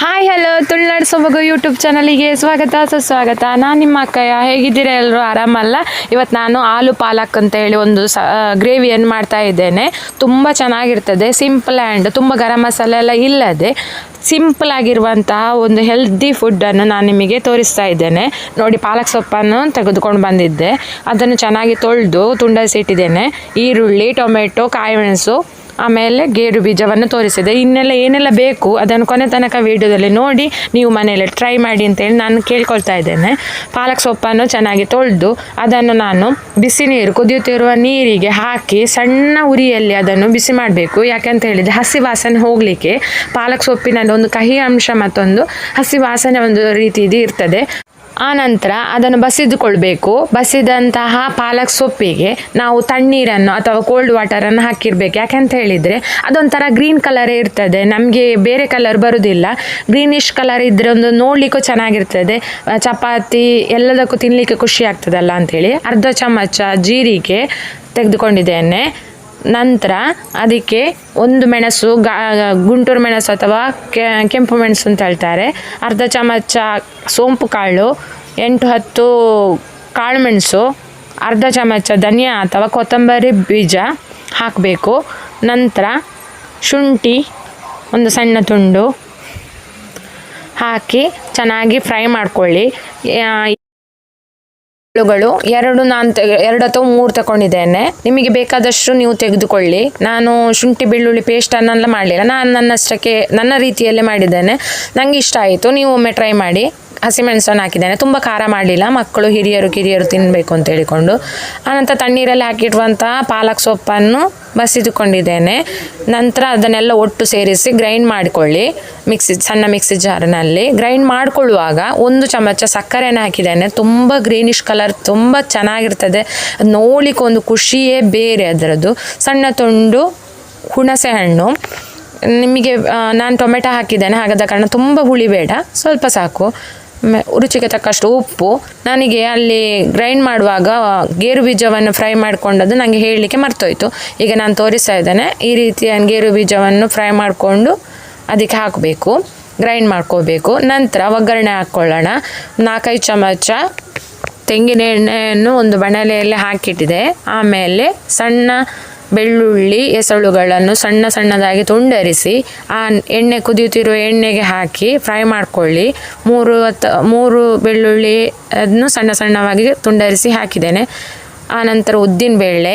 Hi hello Tulunadu ಸೊಬಗು YouTube ಚಾನಲಿಗೆ ಸ್ವಾಗತ, ಸುಸ್ವಾಗತ. ನಾನು ನಿಮ್ಮ ಅಕ್ಕಯ್ಯ. ಹೇಗಿದ್ದೀರಾ ಎಲ್ಲರೂ ಆರಾಮಲ್ಲ? ಇವತ್ತು ನಾನು ಆಲೂ ಪಾಲಕ್ ಅಂತ ಹೇಳಿ ಒಂದು ಸ ಗ್ರೇವಿಯನ್ನು ಮಾಡ್ತಾ ಇದ್ದೇನೆ. ತುಂಬ ಚೆನ್ನಾಗಿರ್ತದೆ ಸಿಂಪಲ್ ಆ್ಯಂಡ್ ತುಂಬ ಗರಂ ಮಸಾಲೆ ಎಲ್ಲ ಇಲ್ಲದೆ ಸಿಂಪಲ್ ಆಗಿರುವಂತಹ ಒಂದು ಹೆಲ್ದಿ ಫುಡ್ಡನ್ನು ನಾನು ನಿಮಗೆ ತೋರಿಸ್ತಾ ಇದ್ದೇನೆ. ನೋಡಿ, ಪಾಲಕ್ ಸೊಪ್ಪನ್ನು ತೆಗೆದುಕೊಂಡು ಬಂದಿದ್ದೆ. ಅದನ್ನು ಚೆನ್ನಾಗಿ ತೊಳೆದು ತುಂಡಿಸಿಟ್ಟಿದ್ದೇನೆ ಈರುಳ್ಳಿ, ಟೊಮೆಟೊ ಕಾಯಿಮೆಣಸು ಆಮೇಲೆ ಗೇರು ಬೀಜವನ್ನು ತೋರಿಸಿದೆ. ಇನ್ನೆಲ್ಲ ಏನೆಲ್ಲ ಬೇಕು ಅದನ್ನು ಕೊನೆ ತನಕ ವಿಡಿಯೋದಲ್ಲಿ ನೋಡಿ ನೀವು ಮನೆಯಲ್ಲಿ ಟ್ರೈ ಮಾಡಿ ಅಂತೇಳಿ ನಾನು ಕೇಳ್ಕೊಳ್ತಾ ಇದ್ದೇನೆ. ಪಾಲಕ್ ಸೊಪ್ಪನ್ನು ಚೆನ್ನಾಗಿ ತೊಳೆದು ಅದನ್ನು ನಾನು ಬಿಸಿ ನೀರು, ಕುದಿಯುತ್ತಿರುವ ನೀರಿಗೆ ಹಾಕಿ ಸಣ್ಣ ಉರಿಯಲ್ಲಿ ಅದನ್ನು ಬಿಸಿ ಮಾಡಬೇಕು. ಯಾಕೆಂತ ಹೇಳಿದರೆ ಹಸಿ ವಾಸನೆ ಹೋಗಲಿಕ್ಕೆ ಪಾಲಕ್ ಸೊಪ್ಪಿನಲ್ಲಿ ಒಂದು ಕಹಿ ಅಂಶ ಮತ್ತೊಂದು ಹಸಿ ವಾಸನೆ ಒಂದು ರೀತಿ ಇದು ಇರ್ತದೆ. ಆ ನಂತರ ಅದನ್ನು ಬಸಿದುಕೊಳ್ಬೇಕು. ಬಸಿದಂತಹ ಪಾಲಕ್ ಸೊಪ್ಪಿಗೆ ನಾವು ತಣ್ಣೀರನ್ನು ಅಥವಾ ಕೋಲ್ಡ್ ವಾಟರನ್ನು ಹಾಕಿರ್ಬೇಕು. ಯಾಕೆಂತ ಹೇಳಿದರೆ ಅದೊಂಥರ ಗ್ರೀನ್ ಕಲರೇ ಇರ್ತದೆ. ನಮಗೆ ಬೇರೆ ಕಲರ್ ಬರೋದಿಲ್ಲ. ಗ್ರೀನಿಶ್ ಕಲರ್ ಇದ್ದರೆ ಒಂದು ನೋಡಲಿಕ್ಕೂ ಚೆನ್ನಾಗಿರ್ತದೆ. ಚಪಾತಿ ಎಲ್ಲದಕ್ಕೂ ತಿನ್ನಲಿಕ್ಕೆ ಖುಷಿ ಆಗ್ತದಲ್ಲ ಅಂಥೇಳಿ ಅರ್ಧ ಚಮಚ ಜೀರಿಗೆ ತೆಗೆದುಕೊಂಡಿದ್ದೇನೆ. ನಂತರ ಅದಕ್ಕೆ ಒಂದು ಮೆಣಸು, ಗಾ ಗುಂಟೂರು ಮೆಣಸು ಅಥವಾ ಕೆಂಪು ಮೆಣಸು ಅಂತ ಹೇಳ್ತಾರೆ. ಅರ್ಧ ಚಮಚ ಸೋಂಪು ಕಾಳು, ಎಂಟು ಹತ್ತು ಕಾಳು ಮೆಣಸು, ಅರ್ಧ ಚಮಚ ಧನಿಯಾ ಅಥವಾ ಕೊತ್ತಂಬರಿ ಬೀಜ ಹಾಕಬೇಕು. ನಂತರ ಶುಂಠಿ, ಒಂದು ಸಣ್ಣ ತುಂಡು ಹಾಕಿ ಚೆನ್ನಾಗಿ ಫ್ರೈ ಮಾಡ್ಕೊಳ್ಳಿ. ಗಳು ಎರಡು ನಾನು ಎರಡು ಅಥವಾ ಮೂರು ತಗೊಂಡಿದ್ದೇನೆ ನಿಮಗೆ ಬೇಕಾದಷ್ಟು ನೀವು ತೆಗೆದುಕೊಳ್ಳಿ. ನಾನು ಶುಂಠಿ, ಬೆಳ್ಳುಳ್ಳಿ ಪೇಸ್ಟ್ ಅನ್ನೆಲ್ಲ ಮಾಡಲಿಲ್ಲ. ನಾನು ನನ್ನಷ್ಟಕ್ಕೆ, ನನ್ನ ರೀತಿಯಲ್ಲೇ ಮಾಡಿದ್ದೇನೆ. ನನಗೆ ಇಷ್ಟ ಆಯಿತು. ನೀವು ಒಮ್ಮೆ ಟ್ರೈ ಮಾಡಿ. ಹಸಿಮೆಣಸನ್ನು ಹಾಕಿದ್ದೇನೆ. ತುಂಬ ಖಾರ ಮಾಡಲಿಲ್ಲ. ಮಕ್ಕಳು ಹಿರಿಯರು, ಕಿರಿಯರು ತಿನ್ನಬೇಕು ಅಂತ ಹೇಳಿಕೊಂಡು. ಆನಂತರ ತಣ್ಣೀರಲ್ಲಿ ಹಾಕಿರುವಂಥ ಪಾಲಕ್ ಸೊಪ್ಪನ್ನು ಬಸಿದುಕೊಂಡಿದ್ದೇನೆ. ನಂತರ ಅದನ್ನೆಲ್ಲ ಒಟ್ಟು ಸೇರಿಸಿ ಗ್ರೈಂಡ್ ಮಾಡಿಕೊಳ್ಳಿ. ಮಿಕ್ಸಿ, ಸಣ್ಣ ಮಿಕ್ಸಿ ಜಾರ್ನಲ್ಲಿ ಗ್ರೈಂಡ್ ಮಾಡಿಕೊಳ್ಳುವಾಗ ಒಂದು ಚಮಚ ಸಕ್ಕರೆಯನ್ನು ಹಾಕಿದ್ದೇನೆ. ತುಂಬ ಗ್ರೀನಿಶ್ ಕಲರ್ ತುಂಬ ಚೆನ್ನಾಗಿರ್ತದೆ. ನೋಡಲಿಕ್ಕೆ ಒಂದು ಖುಷಿಯೇ ಬೇರೆ ಅದರದ್ದು. ಸಣ್ಣ ತುಂಡು ಹುಣಸೆ ಹಣ್ಣು. ನಿಮಗೆ ನಾನು ಟೊಮೆಟೊ ಹಾಕಿದ್ದೇನೆ. ಹಾಗಾದ ಕಾರಣ ತುಂಬ ಹುಳಿ ಬೇಡ. ಸ್ವಲ್ಪ ಸಾಕು. ರುಚಿಗೆ ತಕ್ಕಷ್ಟು ಉಪ್ಪು. ನನಗೆ ಅಲ್ಲಿ ಗ್ರೈಂಡ್ ಮಾಡುವಾಗ ಗೇರು ಬೀಜವನ್ನು ಫ್ರೈ ಮಾಡಿಕೊಂಡದ್ದು ನನಗೆ ಹೇಳಲಿಕ್ಕೆ ಮರ್ತೋಯ್ತು. ಈಗ ನಾನು ತೋರಿಸ್ತಾ ಇದ್ದೇನೆ. ಈ ರೀತಿಯ ಗೇರು ಬೀಜವನ್ನು ಫ್ರೈ ಮಾಡಿಕೊಂಡು ಅದಕ್ಕೆ ಹಾಕಬೇಕು. ಗ್ರೈಂಡ್ ಮಾಡ್ಕೋಬೇಕು. ನಂತರ ಒಗ್ಗರಣೆ ಹಾಕ್ಕೊಳ್ಳೋಣ ನಾಲ್ಕೈದು ಚಮಚ ತೆಂಗಿನ ಎಣ್ಣೆಯನ್ನು ಒಂದು ಬಣಲೆಯಲ್ಲಿ ಹಾಕಿಟ್ಟಿದೆ. ಆಮೇಲೆ ಸಣ್ಣ ಬೆಳ್ಳುಳ್ಳಿ ಎಸಳುಗಳನ್ನು ಸಣ್ಣ ಸಣ್ಣದಾಗಿ ತುಂಡರಿಸಿ, ಆ ಎಣ್ಣೆ ಕುದಿಯುತ್ತಿರುವ ಎಣ್ಣೆಗೆ ಹಾಕಿ ಫ್ರೈ ಮಾಡಿಕೊಳ್ಳಿ. ಮೂರು ಅಥ ಮೂರು ಬೆಳ್ಳುಳ್ಳಿ ಅದನ್ನು ಸಣ್ಣ ಸಣ್ಣವಾಗಿ ತುಂಡರಿಸಿ ಹಾಕಿದ್ದೇನೆ. ಆನಂತರ ಉದ್ದಿನಬೇಳೆ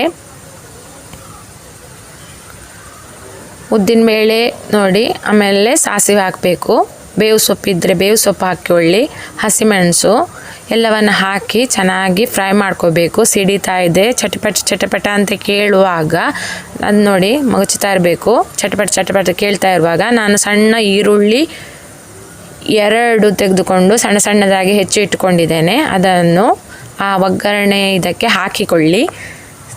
ಉದ್ದಿನಬೇಳೆ ನೋಡಿ, ಆಮೇಲೆ ಸಾಸಿವೆ ಹಾಕಬೇಕು. ಬೇವು ಸೊಪ್ಪಿದ್ದರೆ ಬೇವು ಸೊಪ್ಪು ಹಾಕಿಕೊಳ್ಳಿ ಹಸಿಮೆಣಸು. ಎಲ್ಲವನ್ನು ಹಾಕಿ ಚೆನ್ನಾಗಿ ಫ್ರೈ ಮಾಡ್ಕೋಬೇಕು. ಸಿಡಿತಾ ಇದೆ. ಚಟಪಟ ಚಟಪಟ ಅಂತ ಕೇಳುವಾಗ ಅದು ನೋಡಿ ಮುಗಚ್ತಾ ಇರಬೇಕು. ಚಟಪಟ ಚಟಪಟ ಕೇಳ್ತಾ ಇರುವಾಗ ನಾನು ಸಣ್ಣ ಈರುಳ್ಳಿ ಎರಡು ತೆಗೆದುಕೊಂಡು ಸಣ್ಣ ಸಣ್ಣದಾಗಿ ಹೆಚ್ಚು ಇಟ್ಟುಕೊಂಡಿದ್ದೇನೆ ಅದನ್ನು ಆ ಒಗ್ಗರಣೆ ಇದಕ್ಕೆ ಹಾಕಿಕೊಳ್ಳಿ.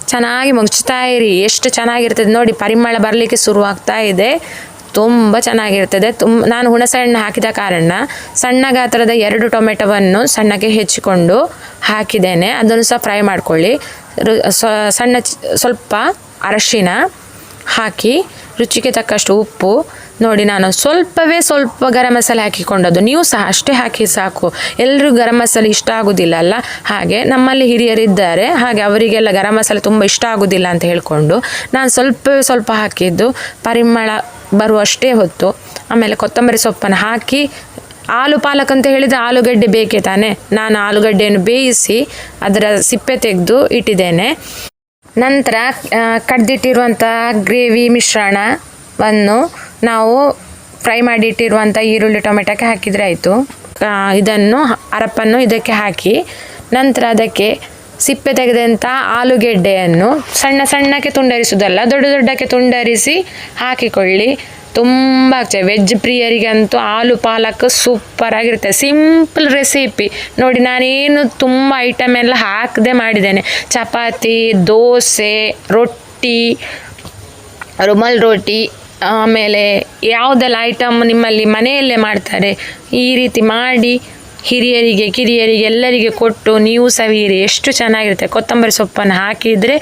ಚೆನ್ನಾಗಿ ಮುಗಿಸ್ತಾ ಇರಿ. ಎಷ್ಟು ಚೆನ್ನಾಗಿರ್ತದೆ ನೋಡಿ, ಪರಿಮಳ ಬರಲಿಕ್ಕೆ ಶುರುವಾಗ್ತಾ ಇದೆ. ತುಂಬ ಚೆನ್ನಾಗಿರ್ತದೆ ತುಂಬ ನಾನು ಹುಣಸೆ ಹಣ್ಣು ಹಾಕಿದ ಕಾರಣ ಸಣ್ಣ ಗಾತ್ರದ ಎರಡು ಟೊಮೆಟೊವನ್ನು ಸಣ್ಣಗೆ ಹೆಚ್ಚಿಕೊಂಡು ಹಾಕಿದ್ದೇನೆ. ಅದನ್ನು ಸಹ ಫ್ರೈ ಮಾಡ್ಕೊಳ್ಳಿ. ಸಣ್ಣ ಸ್ವಲ್ಪ ಅರಶಿನ ಹಾಕಿ ರುಚಿಗೆ ತಕ್ಕಷ್ಟು ಉಪ್ಪು ನೋಡಿ ನಾನು ಸ್ವಲ್ಪವೇ ಸ್ವಲ್ಪ ಗರಂ ಮಸಾಲೆ ಹಾಕಿಕೊಂಡದ್ದು. ನೀವು ಸಹ ಅಷ್ಟೇ ಹಾಕಿ ಸಾಕು. ಎಲ್ಲರೂ ಗರಂ ಮಸಾಲೆ ಇಷ್ಟ ಆಗೋದಿಲ್ಲ ಅಲ್ಲ? ಹಾಗೆ ನಮ್ಮಲ್ಲಿ ಹಿರಿಯರಿದ್ದಾರೆ ಹಾಗೆ ಅವರಿಗೆಲ್ಲ ಗರಂ ಮಸಾಲೆ ತುಂಬ ಇಷ್ಟ ಆಗೋದಿಲ್ಲ ಅಂತ ಹೇಳಿಕೊಂಡು ನಾನು ಸ್ವಲ್ಪವೇ ಸ್ವಲ್ಪ ಹಾಕಿದ್ದು. ಪರಿಮಳ ಬರುವಷ್ಟೇ ಹೊತ್ತು. ಆಮೇಲೆ ಕೊತ್ತಂಬರಿ ಸೊಪ್ಪನ್ನು ಹಾಕಿ, ಆಲು ಪಾಲಕ್ ಅಂತ ಹೇಳಿದರೆ ಆಲೂಗಡ್ಡೆ ಬೇಕೇ ತಾನೆ? ನಾನು ಆಲೂಗಡ್ಡೆಯನ್ನು ಬೇಯಿಸಿ ಅದರ ಸಿಪ್ಪೆ ತೆಗೆದು ಇಟ್ಟಿದ್ದೇನೆ. ನಂತರ ಕಡ್ದಿಟ್ಟಿರುವಂಥ ಗ್ರೇವಿ ಮಿಶ್ರಣವನ್ನು ನಾವು ಫ್ರೈ ಮಾಡಿಟ್ಟಿರುವಂಥ ಈರುಳ್ಳಿ ಟೊಮೆಟೊಕ್ಕೆ ಹಾಕಿದರೆ ಆಯಿತು. ಇದನ್ನು ಅರಪ್ಪನ್ನು ಇದಕ್ಕೆ ಹಾಕಿ, ನಂತರ ಅದಕ್ಕೆ ಸಿಪ್ಪೆ ತೆಗೆದಂಥ ಆಲೂಗೆಡ್ಡೆಯನ್ನು ಸಣ್ಣ ಸಣ್ಣಕ್ಕೆ ತುಂಡರಿಸುವುದಲ್ಲ, ದೊಡ್ಡ ದೊಡ್ಡಕ್ಕೆ ತುಂಡರಿಸಿ ಹಾಕಿಕೊಳ್ಳಿ. ತುಂಬ ಆಗ್ತದೆ. ವೆಜ್ ಪ್ರಿಯರಿಗಂತೂ ಆಲೂ ಪಾಲಕ್ ಸೂಪರ್ ಆಗಿರುತ್ತೆ. Simple recipe. ನೋಡಿ, ನಾನೇನು ತುಂಬ ಐಟಮ್ ಎಲ್ಲ ಹಾಕದೆ ಮಾಡಿದ್ದೇನೆ. ಚಪಾತಿ, ದೋಸೆ, ರೊಟ್ಟಿ, ರುಮಲ್ ರೋಟಿ ಆಮೇಲೆ ಯಾವುದೆಲ್ಲ ಐಟಮ್ ನಿಮ್ಮಲ್ಲಿ ಮನೆಯಲ್ಲೇ ಮಾಡ್ತಾರೆ, ಈ ರೀತಿ ಮಾಡಿ ಹಿರಿಯರಿಗೆ, ಕಿರಿಯರಿಗೆ, ಎಲ್ಲರಿಗೆ ಕೊಟ್ಟು ನೀವು ಸವಿಯಿರಿ, ಎಷ್ಟು ಚೆನ್ನಾಗಿರುತ್ತೆ. ಕೊತ್ತಂಬರಿ ಸೊಪ್ಪನ್ನು ಹಾಕಿದರೆ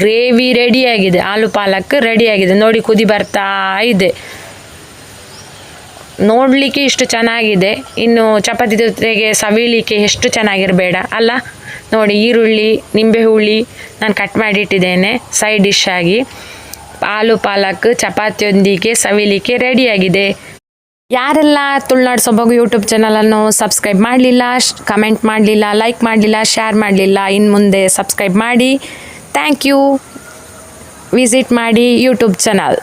ಗ್ರೇವಿ ರೆಡಿಯಾಗಿದೆ, ಆಲೂ ಪಾಲಕ್ ರೆಡಿಯಾಗಿದೆ. ನೋಡಿ, ಕುದಿ ಬರ್ತಾ ಇದೆ. ನೋಡಲಿಕ್ಕೆ ಇಷ್ಟು ಚೆನ್ನಾಗಿದೆ. ಇನ್ನು ಚಪಾತಿ ಜೊತೆಗೆ ಸವಿಲಿಕ್ಕೆ ಎಷ್ಟು ಚೆನ್ನಾಗಿರಬೇಡ, ಅಲ್ಲ? ನೋಡಿ, ಈರುಳ್ಳಿ ನಿಂಬೆ ಹುಳಿ ನಾನು ಕಟ್ ಮಾಡಿ ಇಟ್ಟಿದ್ದೇನೆ ಸೈಡ್ ಡಿಶ್ ಆಗಿ. ಆಲೂ ಪಾಲಕ್, ಚಪಾತಿಯೊಂದಿಗೆ ಸವಿಲಿಕ್ಕೆ ರೆಡಿಯಾಗಿದೆ. ಯಾರೆಲ್ಲ ತುಳುನಾಡು ಸೊಬಗು ಯೂಟ್ಯೂಬ್ ಚಾನಲನ್ನು ಸಬ್ಸ್ಕ್ರೈಬ್ ಮಾಡಲಿಲ್ಲ ಕಮೆಂಟ್ ಮಾಡಲಿಲ್ಲ ಲೈಕ್ ಮಾಡಲಿಲ್ಲ ಶೇರ್ ಮಾಡಲಿಲ್ಲ ಇನ್ನು ಮುಂದೆ ಸಬ್ಸ್ಕ್ರೈಬ್ ಮಾಡಿ. ಥ್ಯಾಂಕ್ ಯು ವಿಸಿಟ್ ಮಾಡಿ ಯೂಟ್ಯೂಬ್ ಚಾನಲ್